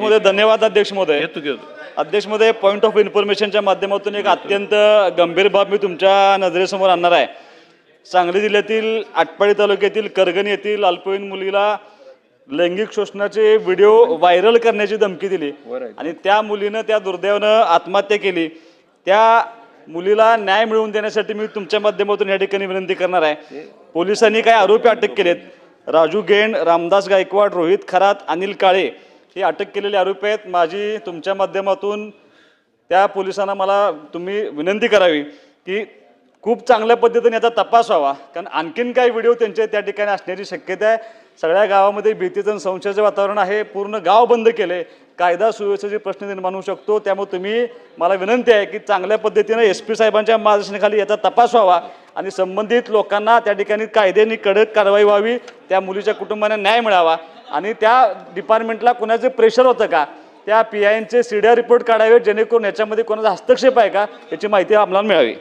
मध्ये धन्यवाद अध्यक्ष महोदय. अध्यक्ष महोदय पॉईंट ऑफ इन्फॉर्मेशनच्या माध्यमातून एक अत्यंत गंभीर बाब मी तुमच्या नजरेसमोर आणणार आहे. सांगली जिल्ह्यातील आटपाडी तालुक्यातील करगण येथील अल्पवयीन मुलीला लैंगिक शोषणाचे व्हिडिओ व्हायरल करण्याची धमकी दिली. आणि त्या मुलीनं त्या दुर्दैवानं आत्महत्या केली. त्या मुलीला न्याय मिळवून देण्यासाठी मी तुमच्या माध्यमातून या ठिकाणी विनंती करणार आहे. पोलिसांनी काही आरोपी अटक केलेत. राजू गेंड रामदास गायकवाड रोहित खरात अनिल काळे हे अटक केलेले आरोपी आहेत. माझी तुमच्या माध्यमातून त्या पोलिसांना मला तुम्ही विनंती करावी की खूप चांगल्या पद्धतीने याचा तपास व्हावा. कारण आणखीन काही व्हिडिओ त्यांचे त्या ठिकाणी असण्याची शक्यता आहे. सगळ्या गावामध्ये भीतीचं आणि संशयाचं वातावरण आहे. पूर्ण गाव बंद केले कायदा सुव्यवस्थेचे प्रश्न निर्माण होऊ शकतो त्यामुळे तुम्ही मला विनंती आहे की चांगल्या पद्धतीनं एस पी साहेबांच्या मार्गदर्शनाखाली याचा तपास व्हावा आणि संबंधित लोकांना त्या ठिकाणी कायद्याने कडक कारवाई व्हावी. त्या मुलीच्या कुटुंबाने न्याय मिळावा. आणि त्या डिपार्टमेंटला कोणाचं प्रेशर होतं का? त्या पी आयचे सी डी आर रिपोर्ट काढावे जेणेकरून याच्यामध्ये कोणाचा हस्तक्षेप आहे का? याची माहिती आम्हाला मिळावी.